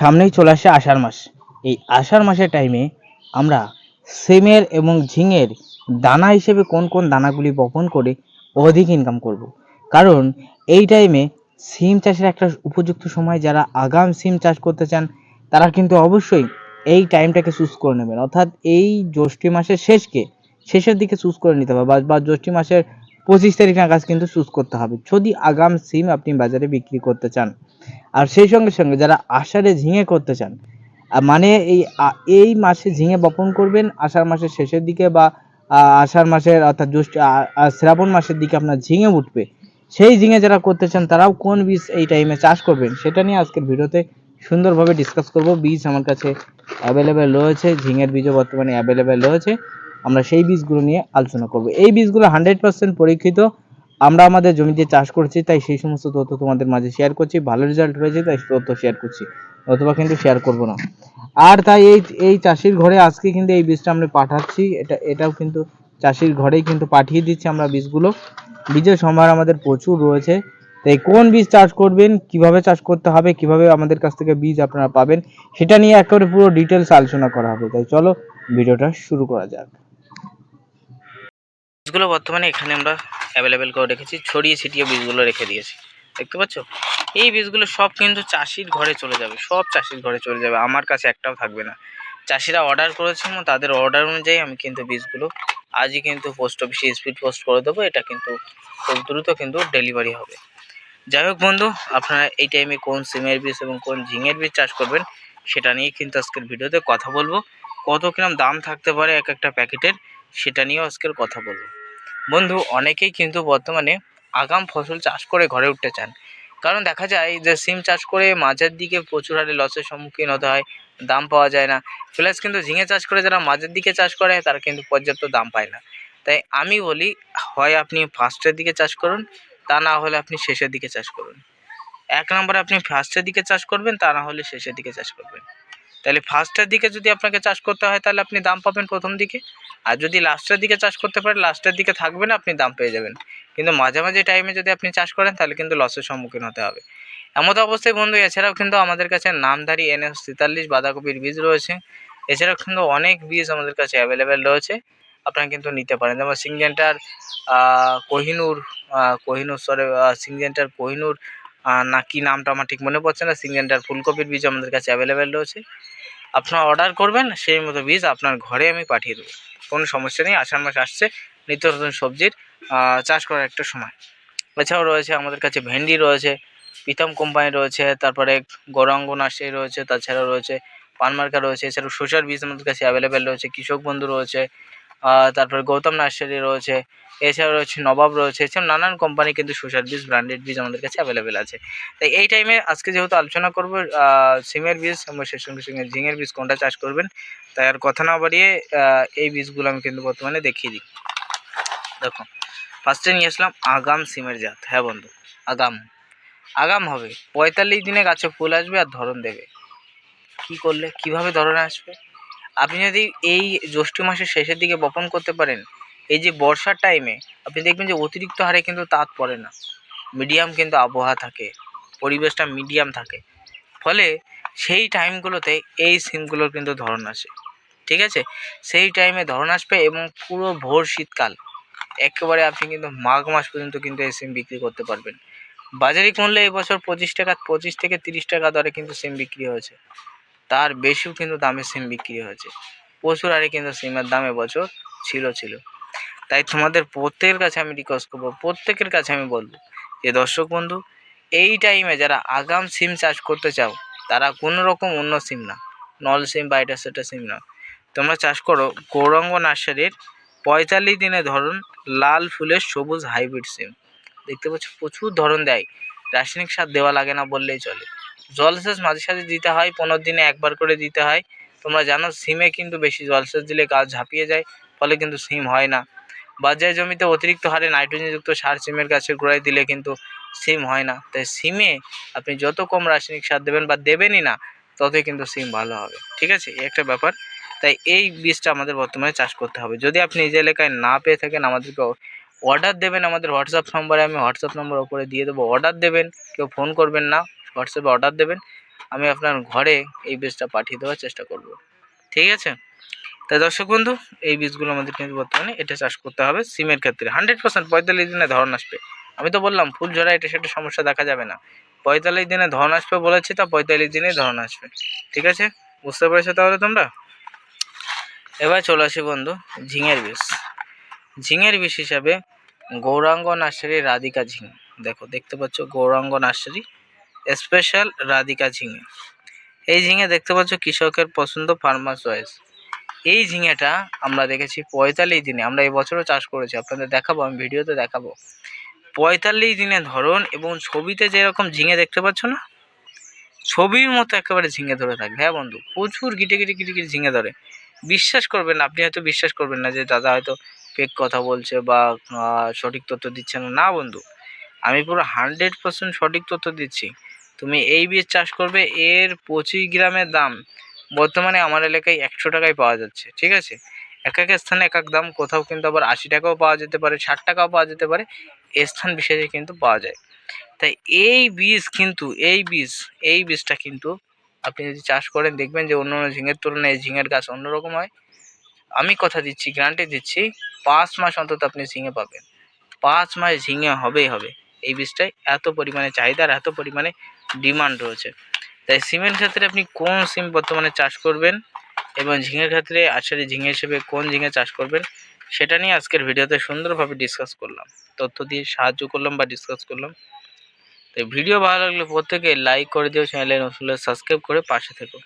সামনেই চলে আসে আষাঢ় মাস। এই আষাঢ় মাসের টাইমে আমরা সিমের এবং ঝিঙের দানা হিসেবে কোন কোন দানাগুলি বপন করে অধিক ইনকাম করব। কারণ এই টাইমে সিম চাষের একটা উপযুক্ত সময় যারা আগাম সিম চাষ করতে চান, তারা কিন্তু অবশ্যই এই টাইমটাকে চুজ করে নেবেন। অর্থাৎ এই জ্যৈষ্ঠ মাসের শেষকে, শেষের দিকে চুজ করে নিতে হবে বা- জ্যৈষ্ঠ মাসের পঁচিশ তারিখ নাগাদ কিন্তু চুজ করতে হবে। যদি আগাম সিম আপনি বাজারে বিক্রি করতে চান আর সেই সঙ্গে সঙ্গে যারা আষাঢ়ে ঝিঙে করতে চান মানে এই এই মাসে ঝিঙে বপন করবেন, আষাঢ় মাসের শেষের দিকে বা আষাঢ় মাসের অর্থাৎ জ্যৈষ্ঠ শ্রাবণ মাসের দিকে আপনার ঝিঙে উঠবে। সেই ঝিঙে যারা করতে চান, তারাও কোন বীজ এই টাইমে চাষ করবেন, সেটা নিয়ে আজকের ভিডিওতে সুন্দরভাবে ডিসকাস করব। বীজ আমার কাছে অ্যাভেলেবেল রয়েছে, ঝিঙের বীজও বর্তমানে অ্যাভেলেবেল রয়েছে। আমরা সেই বীজগুলো নিয়ে আলোচনা করব। এই বীজগুলো হান্ড্রেড পার্সেন্ট পরীক্ষিত। আমরা আমাদের জমিতে চাষ করছি, তাই সেই সমস্ত তথ্য তোমাদের মাঝে শেয়ার করছি। ভালো রেজাল্ট হয়েছে তাই তথ্য শেয়ার করছি। অথবা কিন্তু শেয়ার করব না। আর তাই এই এই চাষির ঘরে আজকে কিন্তু এই বীজটা আমরা পাঠাচ্ছি। এটা, এটাও কিন্তু চাষির ঘরেই কিন্তু পাঠিয়ে দিচ্ছি আমরা বীজগুলো। বীজের সম্ভার আমাদের প্রচুর রয়েছে। তাই কোন বীজ চাষ করবেন, কীভাবে চাষ করতে হবে, কীভাবে আমাদের কাছ থেকে বীজ আপনারা পাবেন, সেটা নিয়ে একেবারে পুরো ডিটেলস আলোচনা করা হবে। তাই চলো, ভিডিওটা শুরু করা যাক। বীজগুলো বর্তমানে এখানে আমরা অ্যাভেলেবেল করে রেখেছি। ছড়িয়ে ছিটিয়ে বীজগুলো রেখে দিয়েছি। দেখতে পাচ্ছ? এই বীজগুলো সব কিন্তু চাষির ঘরে চলে যাবে। সব চাষির ঘরে চলে যাবে। আমার কাছে একটাও থাকবে না। চাষিরা অর্ডার করেছেন এবং তাদের অর্ডার অনুযায়ী আমি কিন্তু বীজগুলো আজই কিন্তু পোস্ট অফিসে স্পিড পোস্ট করে দেবো। এটা কিন্তু খুব দ্রুত কিন্তু ডেলিভারি হবে। যাই হোক বন্ধু, আপনারা এই টাইমে কোন সিমের বীজ এবং কোন ঝিঙের বীজ চাষ করবেন, সেটা নিয়ে কিন্তু আজকের ভিডিওতে কথা বলব। কত কিরম দাম থাকতে পারে এক একটা প্যাকেটের, সেটা নিয়েও আজকের কথা বলব। বন্ধু, অনেকেই কিন্তু বর্তমানে আগাম ফসল চাষ করে ঘরে উঠতে চান। কারণ দেখা যায় যে, সিম চাষ করে মাঝের দিকে প্রচুর হারে লসের সম্মুখীন হতে হয়, দাম পাওয়া যায় না। প্লাস কিন্তু ঝিঙে চাষ করে যারা মাঝের দিকে চাষ করে, তারা কিন্তু পর্যাপ্ত দাম পায় না। তাই আমি বলি, হয় আপনি ফার্স্টের দিকে চাষ করুন, তা না হলে আপনি শেষের দিকে চাষ করুন। এক নম্বরে আপনি ফার্স্টের দিকে চাষ করবেন, তা না হলে শেষের দিকে চাষ করবেন। তাহলে ফার্স্টের দিকে যদি আপনাকে চাষ করতে হয়, তাহলে আপনি দাম পাবেন প্রথম দিকে। আর যদি লাস্টের দিকে চাষ করতে পারেন লাস্টের দিকে থাকবে না, আপনি দাম পেয়ে যাবেন। কিন্তু মাঝামাঝি টাইমে যদি আপনি চাষ করেন, তাহলে কিন্তু লসের সম্মুখীন হতে হবে। এমত অবস্থায় বন্ধু, এছাড়াও কিন্তু আমাদের কাছে নামধারী এনএস তেতাল্লিশ বাঁধাকপির বীজ রয়েছে। এছাড়াও কিন্তু অনেক বীজ আমাদের কাছে অ্যাভেলেবেল রয়েছে। আপনারা কিন্তু নিতে পারেন। যেমন সিংজেন্টার কোহিনুর কোহিনুর সরে সিংজেন্টার কোহিনুর না, কি নামটা আমার ঠিক মনে পড়ছে না। সিংজেন্টার ফুলকপির বীজ আমাদের কাছে অ্যাভেলেবেল রয়েছে। আপনারা অর্ডার করবেন, সেই মতো বীজ আপনার ঘরে আমি পাঠিয়ে দেবো। কোনো সমস্যা নেই, আষাঢ় মাস আসছে, নিত্য নতুন সবজির চাষ করার একটা সময়। এছাড়াও রয়েছে আমাদের কাছে ভেন্ডি রয়েছে, প্রীতম কোম্পানি রয়েছে, তারপরে গৌরাঙ্গ নার্সারি রয়েছে, তাছাড়াও রয়েছে পানমার্কা রয়েছে, এছাড়াও শসার বীজ আমাদের কাছে অ্যাভেলেবেল রয়েছে, কৃষক বন্ধু রয়েছে তারপরে গৌতম নার্সারি রয়েছে, এছাড়াও রয়েছে নবাব রয়েছে, এছাড়াও নানান কোম্পানি কিন্তু শসার বীজ ব্র্যান্ডেড বীজ আমাদের কাছে অ্যাভেলেবেল আছে। তাই এই টাইমে আজকে যেহেতু আলোচনা করব সিমের বীজ এবং সেই সঙ্গে সঙ্গে ঝিঙের বীজ কোনটা চাষ করবেন, তাই আর কথা না বাড়িয়ে এই বীজগুলো আমি কিন্তু বর্তমানে দেখিয়ে দিই। দেখো ফার্স্টে নিয়ে আসলাম আগাম সিমের জাত। হ্যাঁ বন্ধু, আগাম। আগাম হবে, পঁয়তাল্লিশ দিনে গাছে ফুল আসবে আর ধরন দেবে। কি করলে, কীভাবে ধরন আসবে? আপনি যদি এই জ্যৈষ্ঠ মাসের শেষের দিকে বপন করতে পারেন, এই যে বর্ষার টাইমে আপনি দেখবেন যে অতিরিক্ত হারে কিন্তু তাপ পড়ে না। মিডিয়াম কিন্তু আবহাওয়া থাকে, পরিবেশটা মিডিয়াম থাকে। ফলে সেই টাইমগুলোতে এই সিমগুলোর কিন্তু ধরন আসে। ঠিক আছে? সেই টাইমে ধরন আসবে এবং পুরো ভোর শীতকাল, একেবারে আপনি কিন্তু মাঘ মাস পর্যন্ত কিন্তু এই সিম বিক্রি করতে পারবেন। বাজারিক মূল্যে এবছর পঁচিশ টাকা, পঁচিশ থেকে তিরিশ টাকা দরে কিন্তু সিম বিক্রি হয়েছে। তার বেশিও কিন্তু দামে সিম বিক্রি হয়েছে। প্রচুর হারে কিন্তু সিমের দাম এবছর ছিল ছিল। তাই তোমাদের প্রত্যেকের কাছে আমি রিকোয়েস্ট করব, প্রত্যেকের কাছে আমি বলব যে দর্শক বন্ধু, এই টাইমে যারা আগাম সিম চাষ করতে চাও, তারা কোনো রকম অন্য সিম না। নল সিম বা এটা সেটা সিম না তোমরা চাষ করো গৌরঙ্গ নার্সারির পঁয়তাল্লিশ দিনে ধরুন লাল ফুলের সবুজ হাইব্রিড সিম। দেখতে পাচ্ছ প্রচুর ধরন দেয়। রাসায়নিক সার দেওয়া লাগে না বললেই চলে। জলসেচ মাঝে সাঝে দিতে হয়, পনেরো দিনে একবার করে দিতে হয়। তোমরা জানো, সিমে কিন্তু বেশি জলসেচ দিলে গাছ ঝাঁপিয়ে যায়, ফলে কিন্তু সিম হয় না। বাজার জমিতে অতিরিক্ত হারে নাইট্রোজেনযুক্ত সার সিমের গাছের গোড়ায় দিলে কিন্তু সিম হয় না। তাই সিমে আপনি যত কম রাসায়নিক সার দেবেন বা দেবেনই না, ততই কিন্তু সিম ভালো হবে। ঠিক আছে? এই একটা ব্যাপার। তাই এই বীজটা আমাদের বর্তমানে চাষ করতে হবে। যদি আপনি নিজ এলাকায় না পেয়ে থাকেন, আমাদেরকে অর্ডার দেবেন আমাদের হোয়াটসঅ্যাপ নম্বরে, আমি হোয়াটসঅ্যাপ নম্বর ওপরে দিয়ে দেবো। অর্ডার দেবেন, কেউ ফোন করবেন না। হোয়াটসঅ্যাপে অর্ডার দেবেন, আমি আপনার ঘরে এই বীজটা পাঠিয়ে দেওয়ার চেষ্টা করব। ঠিক আছে? তাই দর্শক বন্ধু, এই বীজগুলো আমাদের কিন্তু বর্তমানে এটা চাষ করতে হবে সিমের ক্ষেত্রে। হান্ড্রেড পার্সেন্ট পঁয়তাল্লিশ দিনে ধরন আসবে। আমি তো বললাম, ফুল ঝরা এটা সেটা সমস্যা দেখা যাবে না। পঁয়তাল্লিশ দিনে ধরন আসবে বলেছি তা, পঁয়তাল্লিশ দিনেই ধরন আসবে। ঠিক আছে? বুঝতে পেরেছ তাহলে তোমরা? এবার চলে আসি বন্ধু, ঝিঙের বীজ। ঝিঙের বীজ হিসাবে গৌরাঙ্গ নার্সারি রাধিকা ঝিঙে। দেখো, দেখতে পাচ্ছ গৌরাঙ্গ নার্সারি। স্পেশাল রাধিকা ঝিঙে। এই ঝিঙে দেখতে পাচ্ছ কৃষকের পছন্দ ফার্মার চয়েস এই ঝিঙেটা আমরা দেখেছি পঁয়তাল্লিশ দিনে, আমরা এই বছরও চাষ করেছি, আপনাদের দেখাবো, আমি ভিডিওতে দেখাবো। পঁয়তাল্লিশ দিনে ধরন এবং ছবিতে যেরকম ঝিঙে দেখতে পাচ্ছ না, ছবির মতো একেবারে ঝিঙে ধরে থাকবে হ্যাঁ বন্ধু, প্রচুর গিটে গিটে গিটে গিটে ঝিঙে ধরে। বিশ্বাস করবেন না, আপনি হয়তো বিশ্বাস করবেন না যে দাদা হয়তো ফেক কথা বলছে বা সঠিক তথ্য দিচ্ছে না। না বন্ধু আমি পুরো হান্ড্রেড পার্সেন্ট সঠিক তথ্য দিচ্ছি। তুমি এই বীজ চাষ করবে, এর পঁচিশ গ্রামের দাম। বর্তমানে আমার এলাকায় একশো টাকায় পাওয়া যাচ্ছে, ঠিক আছে? এক এক স্থানে এক এক দাম, কোথাও কিন্তু আবার আশি টাকাও পাওয়া যেতে পারে, ষাট টাকাও পাওয়া যেতে পারে স্থান বিশেষে কিন্তু পাওয়া যায়। তাই এই বীজ কিন্তু, এই বীজ, এই বীজটা কিন্তু আপনি যদি চাষ করেন, দেখবেন যে অন্য অন্য ঝিঙের তুলনায় ঝিঙের গাছ অন্যরকম হয়। আমি কথা দিচ্ছি গ্যারান্টি দিচ্ছি, পাঁচ মাস অন্তত আপনি ঝিঙে পাবেন। পাঁচ মাস ঝিঙে হবেই হবে। এই বীজটায় এত পরিমাণে চাহিদা আর এত পরিমাণে ডিমান্ড রয়েছে। তাই সিমের ক্ষেত্রে আপনি কোন সিম বর্তমানে চাষ করবেন এবং ঝিঙের ক্ষেত্রে আসলে ঝিঙে হিসেবে কোন ঝিঙে চাষ করবেন সেটা নিয়ে আজকের ভিডিওতে সুন্দরভাবে ডিসকাস করলাম। তথ্য দিয়ে সাহায্য করলাম বা ডিসকাস করলাম। তো ভিডিও ভালো লাগলে প্রত্যেকে লাইক করে দিও চ্যানেলে নতুন সাবস্ক্রাইব করে পাশে থেকো।